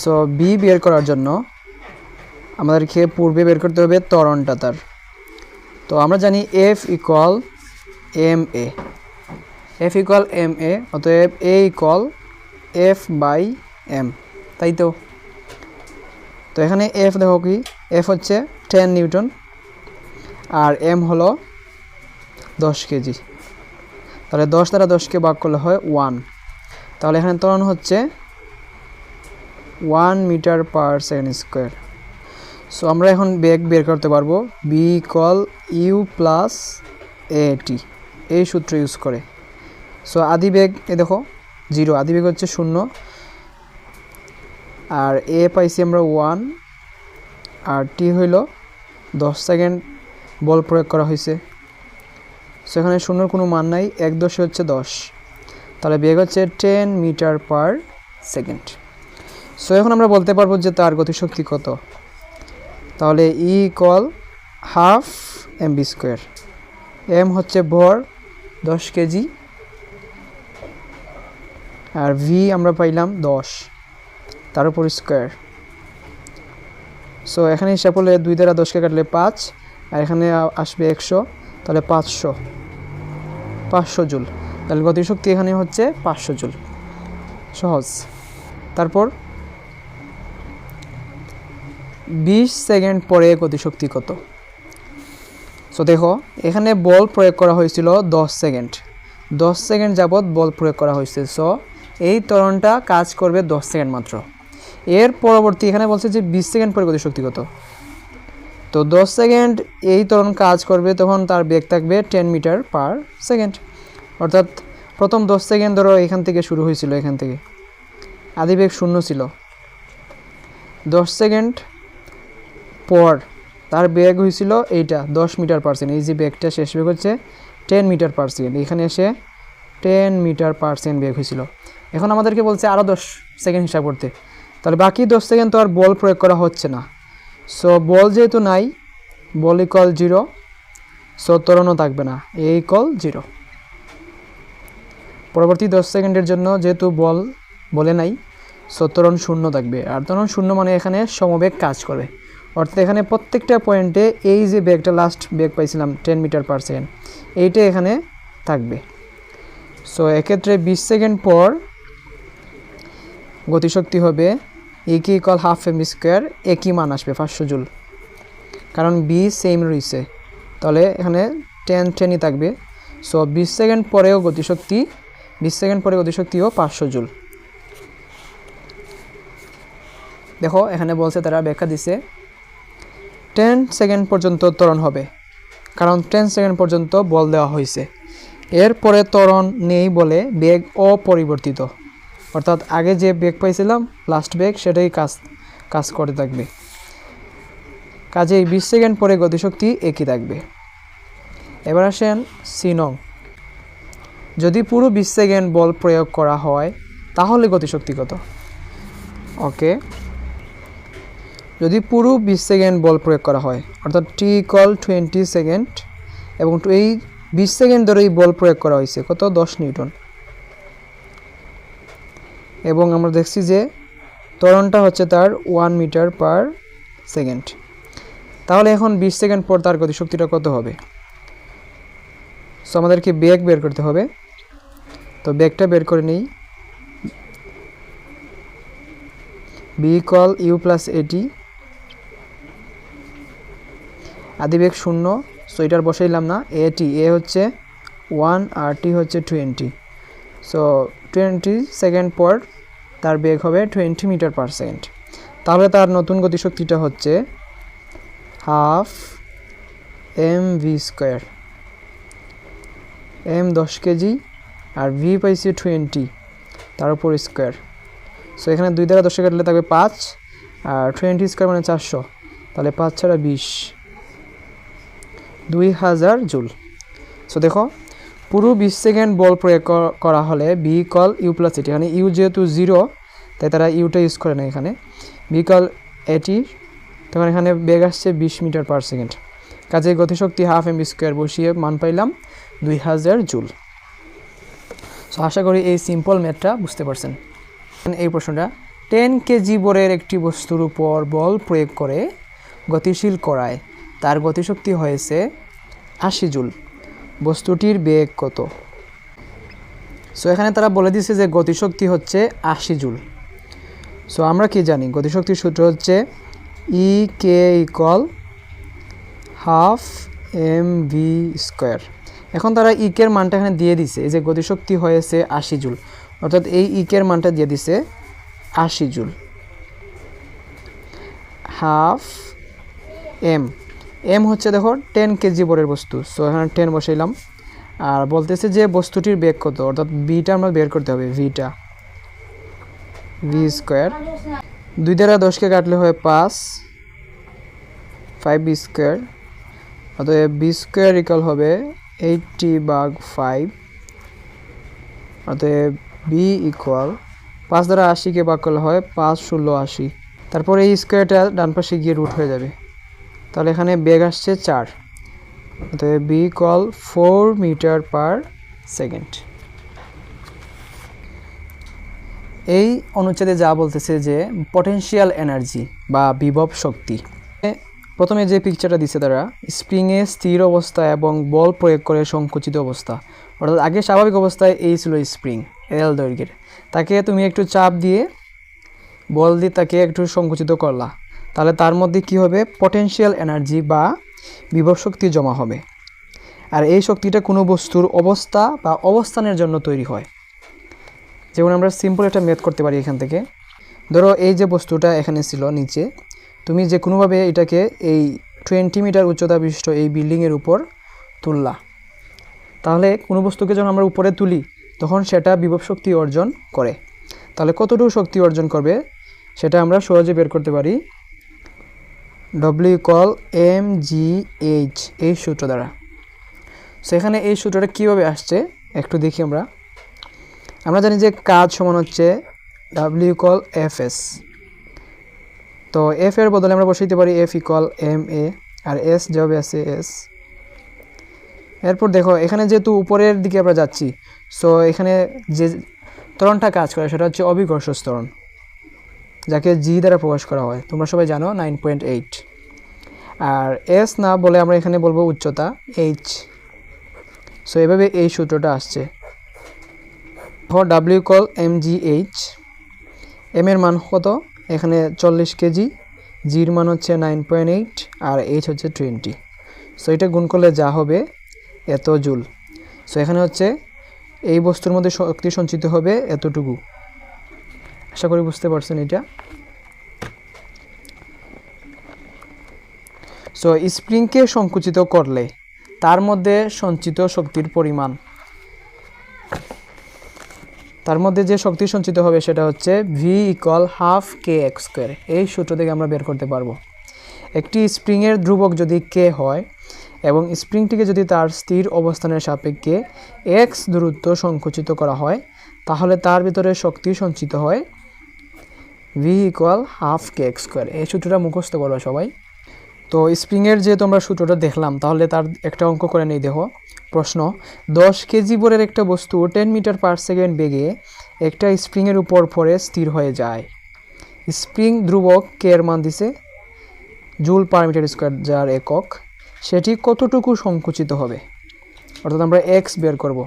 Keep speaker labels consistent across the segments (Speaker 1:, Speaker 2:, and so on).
Speaker 1: So B বের করার জন্য আমাদেরকে পূর্বে বের করতে হবে তরণটা তার। তো আমরা জানি F equal M A F equal M A অতএব A equal F by M তাই তো? তো এখানে এফ দেখো কি? এফ হচ্ছে টেন নিউটন, আর এম হলো দশ কেজি। তাহলে দশ দ্বারা দশকে ভাগ করলে হয় ওয়ান তাহলে এখানে ত্বরণ হচ্ছে one meter per second square. So আমরা এখন বেগ বের করতে পারব। V equal U plus A T এই সূত্র ইউজ করে। সো আদি বেগ এ দেখো জিরো আদি বেগ হচ্ছে শূন্য। আর এ পাইছি আমরা ওয়ান আর টি হইল দশ সেকেন্ড বল প্রয়োগ করা হয়েছে সো এখানে শূন্যর কোনো মান নাই। এক দশে হচ্ছে দশ। তাহলে বেগ হচ্ছে ten meter per second. So এখন আমরা বলতে পারব যে তার গতিশক্তি কত। তাহলে E equal half M V square M হচ্ছে ভর, দশ কেজি। আর ভি আমরা পাইলাম দশ। তার উপর স্কোয়ার সো এখানে হিসাব করলে দুই দ্বারা দশকে কাটলে পাঁচ, আর এখানে আসবে একশো, তাহলে পাঁচশো। পাঁচশো জুল। তাহলে গতিশক্তি এখানে হচ্ছে পাঁচশো জুল। সহজ। তারপর বিশ সেকেন্ড পরে গতিশক্তি কত? সো দেখো, এখানে বল প্রয়োগ করা হয়েছিল দশ সেকেন্ড। দশ সেকেন্ড যাবৎ বল প্রয়োগ করা হয়েছে। সো এই তরণটা কাজ করবে দশ সেকেন্ড মাত্র। এর পরবর্তী এখানে বলছে যে বিশ সেকেন্ড পরে গতিশক্তি কত? তো দশ সেকেন্ড এই তরণ কাজ করবে তখন তার বেগ থাকবে টেন মিটার পার সেকেন্ড। অর্থাৎ প্রথম দশ সেকেন্ড ধরো এখান থেকে শুরু হয়েছিল, এখান থেকে। আদি বেগ শূন্য ছিল। দশ সেকেন্ড পর তার বেগ হয়েছিল এইটা, দশ মিটার পার সেকেন্ড এই যে বেগটা শেষ বেগ হচ্ছে টেন মিটার পার সেকেন্ড এখানে এসে টেন মিটার পার সেকেন্ড বেগ হয়েছিল। এখন আমাদেরকে বলছে আরও দশ সেকেন্ড হিসাব করতে। তাহলে বাকি দশ সেকেন্ড তো আর বল প্রয়োগ করা হচ্ছে না। সো বল যেহেতু নাই বল ইকল জিরো সো ত্বরণও থাকবে না। এ ইকল জিরো পরবর্তী দশ সেকেন্ডের জন্য যেহেতু বল বলে নাই সো ত্বরণ শূন্য থাকবে। আর ত্বরণ শূন্য মানে এখানে সমবেগ কাজ করবে অর্থাৎ এখানে প্রত্যেকটা পয়েন্টে এই যে বেগটা লাস্ট বেগ পাইছিলাম টেন মিটার পার সেকেন্ড এইটা এখানে থাকবে। সো এক্ষেত্রে বিশ সেকেন্ড পর গতিশক্তি হবে এ কি ইকল হাফ এম স্কোয়ার একই মান আসবে পাঁচশো জুল। কারণ বি সেম রয়েছে। তাহলে এখানে টেন টেনই থাকবে। সো বিশ সেকেন্ড পরেও গতিশক্তি, বিশ সেকেন্ড পরে গতিশক্তিও পাঁচশো জুল। দেখো, এখানে বলছে তারা ব্যাখ্যা দিছে টেন সেকেন্ড পর্যন্ত ত্বরণ হবে। কারণ টেন সেকেন্ড পর্যন্ত বল দেওয়া হয়েছে এরপরে ত্বরণ নেই বলে বেগ অপরিবর্তিত। অর্থাৎ আগে যে বেগ পাইছিলাম লাস্ট বেগ, সেটাই কাজ কাজ করে থাকবে। কাজেই বিশ সেকেন্ড পরে গতিশক্তি একই থাকবে। এবার আসেন সিনং। যদি পুরো বিশ সেকেন্ড বল প্রয়োগ করা হয়, তাহলে গতিশক্তি কত? ওকে। যদি পুরো বিশ সেকেন্ড বল প্রয়োগ করা হয়, অর্থাৎ টি কল টোয়েন্টি সেকেন্ড এবং এই বিশ সেকেন্ড ধরে এই বল প্রয়োগ করা হয়েছে, কত? দশ নিউটন। এবং আমরা দেখছি যে ত্বরণটা হচ্ছে তার ওয়ান মিটার পার সেকেন্ড তাহলে এখন বিশ সেকেন্ড পর তার গতিশক্তিটা কত হবে? সো আমাদেরকে বেগ বের করতে হবে। তো বেগটা বের করে নিই। বি কল ইউ প্লাস এটি আদিবেগ শূন্য সো এটার বসাইলাম না এটি এ হচ্ছে ওয়ান আর টি হচ্ছে টোয়েন্টি। সো টোয়েন্টি সেকেন্ড পর তার বেগ হবে টোয়েন্টি মিটার পার সেকেন্ড। তাহলে তার নতুন গতিশক্তিটা হচ্ছে half M V square. M দশ কেজি আর ভি পাইছি টোয়েন্টি, তার উপর স্কোয়ার। সো এখানে দুই দ্বারা দশে কাটলে থাকবে পাঁচ, আর টোয়েন্টি স্কোয়ার মানে চারশো, তাহলে পাঁচ ছাড়া বিশ। দুই হাজার জুল। সো দেখো, পুরো বিশ সেকেন্ড বল প্রয়োগ করা হলে বি কল ইউ প্লাস এটি মানে ইউ যেহেতু জিরো তাই তারা ইউটা ইউজ করে না এখানে। বি কল এটি তখন এখানে বেগ আসছে বিশ মিটার পার সেকেন্ড কাজে গতিশক্তি হাফ এম স্কোয়ার বসিয়ে মান পাইলাম দুই হাজার জুল। সো আশা করি এই সিম্পল ম্যাথটা বুঝতে পারছেন। এই প্রশ্নটা টেন কেজি বরের একটি বস্তুর উপর বল প্রয়োগ করে গতিশীল করায়। তার গতিশক্তি হয়েছে আশি জুল। বস্তুটির বেগ কত? সো এখানে তারা বলে দিছে যে গতিশক্তি হচ্ছে আশি জুল। সো আমরা কি জানি? গতিশক্তির সূত্র হচ্ছে E K equal half M V square এখন তারা ইকের মানটা এখানে দিয়ে দিছে এই যে গতিশক্তি হয়েছে আশি জুল। অর্থাৎ এই ইকের মানটা দিয়ে দিছে আশি জুল। হাফ এম এম হচ্ছে দেখো টেন কেজি বরের বস্তু। সো এখানে টেন বসাইলাম। আর বলতেছে যে বস্তুটির বেগ কত? অর্থাৎ বিটা আমরা বের করতে হবে ভিটা ভি স্কোয়ার দুই দ্বারা দশকে কাটলে হয় পাঁচ। ফাইভ বি স্কোয়ার অতএব বি স্কোয়ার ইকাল হবে এইটটি বাগ ফাইভ অতএব বি ইকুয়াল পাঁচ দ্বারা আশিকে ভাগ করলে হয় পাঁচ ষোলো আশি। তারপরে এই স্কোয়ারটা ডান পাশে গিয়ে রুট হয়ে যাবে। তাহলে এখানে বেগ আসছে চার। অতএব V equal four meter per second এই অনুচ্ছেদে যা বলতেছে যে পটেনশিয়াল এনার্জি বা বিভব শক্তি। প্রথমে যে পিকচারটা দিছে তারা স্প্রিংয়ে স্থির অবস্থা এবং বল প্রয়োগ করে সংকুচিত অবস্থা। অর্থাৎ আগে স্বাভাবিক অবস্থায় এই ছিল স্প্রিং এল দৈর্ঘ্যের। তাকে তুমি একটু চাপ দিয়ে বল দিয়ে তাকে একটু সংকুচিত করলা। তাহলে তার মধ্যে কি হবে? পটেনশিয়াল এনার্জি বা বিভব শক্তি জমা হবে। আর এই শক্তিটা কোনো বস্তুর অবস্থা বা অবস্থানের জন্য তৈরি হয়। যেমন আমরা সিম্পল একটা মেথ করতে পারি এখান থেকে। ধরো এই যে বস্তুটা এখানে ছিল নিচে, তুমি যে কোনোভাবে এটাকে এই টোয়েন্টি মিটার উচ্চতা বিশিষ্ট এই বিল্ডিংয়ের উপর তুললা। তাহলে কোনো বস্তুকে যখন আমরা উপরে তুলি, তখন সেটা বিভব শক্তি অর্জন করে। তাহলে কতটুকু শক্তি অর্জন করবে? সেটা আমরা সহজে বের করতে পারি W equal M G H এই সূত্র দ্বারা। সেখানে এই সূত্রটা কীভাবে আসছে, একটু দেখি আমরা। আমরা জানি যে কাজ সমান হচ্ছে ডাব্লিউ কল এফ এস তো এফ এর বদলে আমরা বসাইতে পারি এফ ইকল এম এ আর এস যাবে আছে এস এরপর দেখো, এখানে যেহেতু উপরের দিকে আমরা যাচ্ছি সো এখানে যে ত্বরণটা কাজ করে, সেটা হচ্ছে অভিকর্ষ ত্বরণ যাকে জি দ্বারা প্রকাশ করা হয়। তোমরা সবাই জানো নাইন পয়েন্ট এইট আর এস না বলে আমরা এখানে বলব উচ্চতা এইচ সো এভাবে এই সূত্রটা আসছে। For W equal M G H M এর মান কত? এখানে চল্লিশ কেজি। জির মান হচ্ছে নাইন পয়েন্ট এইট আর এইচ হচ্ছে টোয়েন্টি সো এটা গুণ করলে যা হবে, এত জুল। সো এখানে হচ্ছে এই বস্তুর মধ্যে শক্তি সঞ্চিত হবে এতটুকু। আশা করি বুঝতে পারছেন এটা। সো স্প্রিংকে সংকুচিত করলে তার মধ্যে সঞ্চিত শক্তির পরিমাণ। তার মধ্যে যে শক্তি সঞ্চিত হবে সেটা হচ্ছে V equal half K X square এই সূত্র থেকে আমরা বের করতে পারব। একটি স্প্রিংয়ের ধ্রুবক যদি কে হয় এবং স্প্রিংটিকে যদি তার স্থির অবস্থানের সাপেক্ষে এক্স দূরত্ব সংকুচিত করা হয়, তাহলে তার ভিতরে শক্তি সঞ্চিত হয় V equal half K X square এই সূত্রটা মুখস্থ করো সবাই। তো স্প্রিংয়ের যে তোমরা সূত্রটা দেখলাম, তাহলে তার একটা অঙ্ক করে নেই দেখো। প্রশ্ন, দশ কেজি বরের একটা বস্তু টেন মিটার পার সেকেন্ড বেগে একটা স্প্রিংয়ের উপর পরে স্থির হয়ে যায়। স্প্রিং ধ্রুবক কে এর মান দিছে জুল পার মিটার স্কোয়ার যার একক। সেটি কতটুকু সংকুচিত হবে? অর্থাৎ আমরা এক্স বের করব।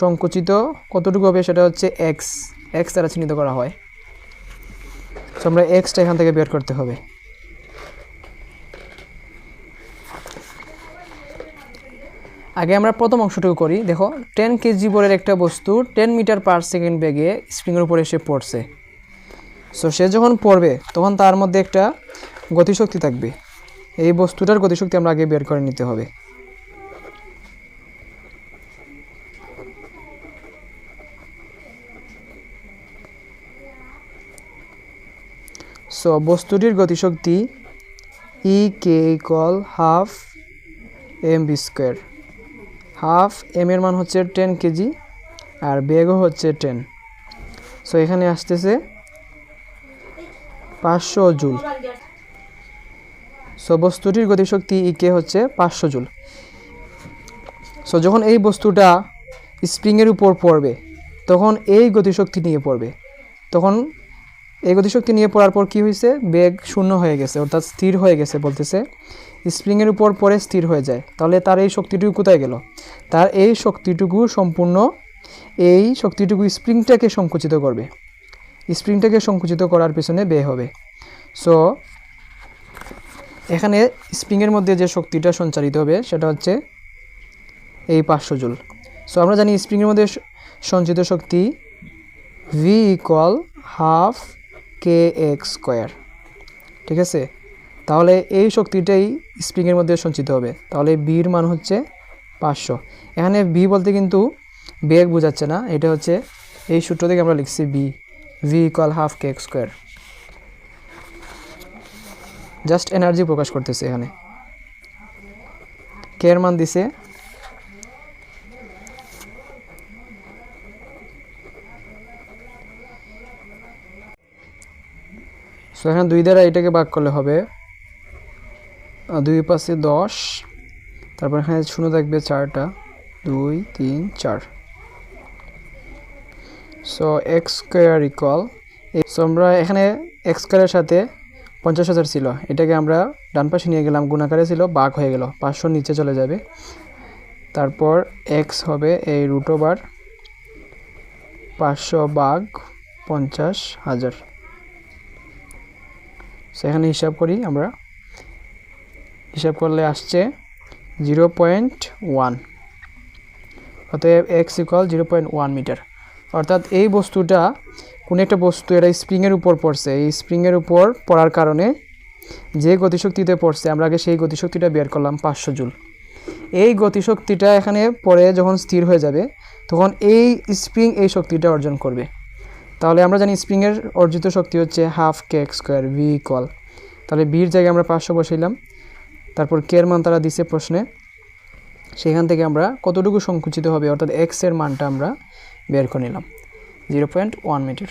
Speaker 1: সংকুচিত কতটুকু হবে সেটা হচ্ছে এক্স এক্স দ্বারা চিহ্নিত করা হয়। তো আমরা এক্সটা এখান থেকে বের করতে হবে। আগে আমরা প্রথম অংশটুকু করি। দেখো টেন কেজি বলের একটা বস্তু টেন মিটার পার সেকেন্ড বেগে স্প্রিংয়ের উপরে এসে পড়ছে। সো সে যখন পড়বে, তখন তার মধ্যে একটা গতিশক্তি থাকবে। এই বস্তুটার গতিশক্তি আমরা আগে বের করে নিতে হবে। সো বস্তুটির গতিশক্তি E K equal half M V square half M এর মান হচ্ছে টেন কেজি আর বেগও হচ্ছে টেন সো এখানে আসতেছে পাঁচশো জুল। সো বস্তুটির গতিশক্তি ইকে হচ্ছে পাঁচশো জুল। সো যখন এই বস্তুটা স্প্রিংয়ের উপর পড়বে, তখন এই গতিশক্তি নিয়ে পড়বে। তখন এই গতিশক্তি নিয়ে পড়ার পর কি হয়েছে বেগ শূন্য হয়ে গেছে, অর্থাৎ স্থির হয়ে গেছে বলতেছে। স্প্রিংয়ের উপর পরে স্থির হয়ে যায়। তাহলে তার এই শক্তিটুকু কোথায় গেল? তার এই শক্তিটুকু সম্পূর্ণ এই শক্তিটুকু স্প্রিংটাকে সংকুচিত করবে। স্প্রিংটাকে সংকুচিত করার পিছনে ব্যয় হবে। সো এখানে স্প্রিংয়ের মধ্যে যে শক্তিটা সঞ্চারিত হবে, সেটা হচ্ছে এই পাঁচশো জুল। সো আমরা জানি স্প্রিংয়ের মধ্যে সঞ্চিত শক্তি V equal half K X square ঠিক আছে? তাহলে এই শক্তিটাই স্প্রিংয়ের মধ্যে সঞ্চিত হবে। তাহলে বির মান হচ্ছে পাঁচশো। এখানে বি বলতে কিন্তু বেগ বোঝাচ্ছে না, এটা হচ্ছে এই সূত্র থেকে আমরা লিখছি V V equal half K X square just energy প্রকাশ করতেছে এখানে। কে এর মান দিছে সো এখানে দুই দ্বারা এটাকে ভাগ করলে হবে দুই পাশে দশ, তারপর এখানে শূন্য থাকবে চারটা, দুই, তিন, চার। So X square equal so আমরা এখানে এক্স স্কোয়ারের সাথে পঞ্চাশ হাজার ছিল, এটাকে আমরা ডান পাশে নিয়ে গেলাম গুণাকারে ছিল, বাঘ হয়ে গেল, পাঁচশো নিচে চলে যাবে। তারপর এক্স হবে এই রুট ওভার পাঁচশো বাঘ পঞ্চাশ হাজার। সেখানে হিসাব করি আমরা। হিসাব করলে আসছে জিরো পয়েন্ট ওয়ান। অতএব X equal zero point one meter. অর্থাৎ এই বস্তুটা কোনো একটা বস্তু, এটা স্প্রিংয়ের উপর পড়ছে। এই স্প্রিংয়ের উপর পড়ার কারণে যে গতিশক্তিতে পড়ছে, আমরা আগে সেই গতিশক্তিটা বের করলাম পাঁচশো জুল। এই গতিশক্তিটা এখানে পরে যখন স্থির হয়ে যাবে, তখন এই স্প্রিং এই শক্তিটা অর্জন করবে। তাহলে আমরা জানি স্প্রিংয়ের অর্জিত শক্তি হচ্ছে হাফ কে এক স্কোয়ার ভি ইকুয়াল। তাহলে বির জায়গায় আমরা পাঁচশো বসাইলাম। তারপর কের মান তারা দিছে প্রশ্নে। সেখান থেকে আমরা কতটুকু সংকুচিত হবে, অর্থাৎ এক্সের মানটা আমরা বের করে নিলাম। Zero point one metre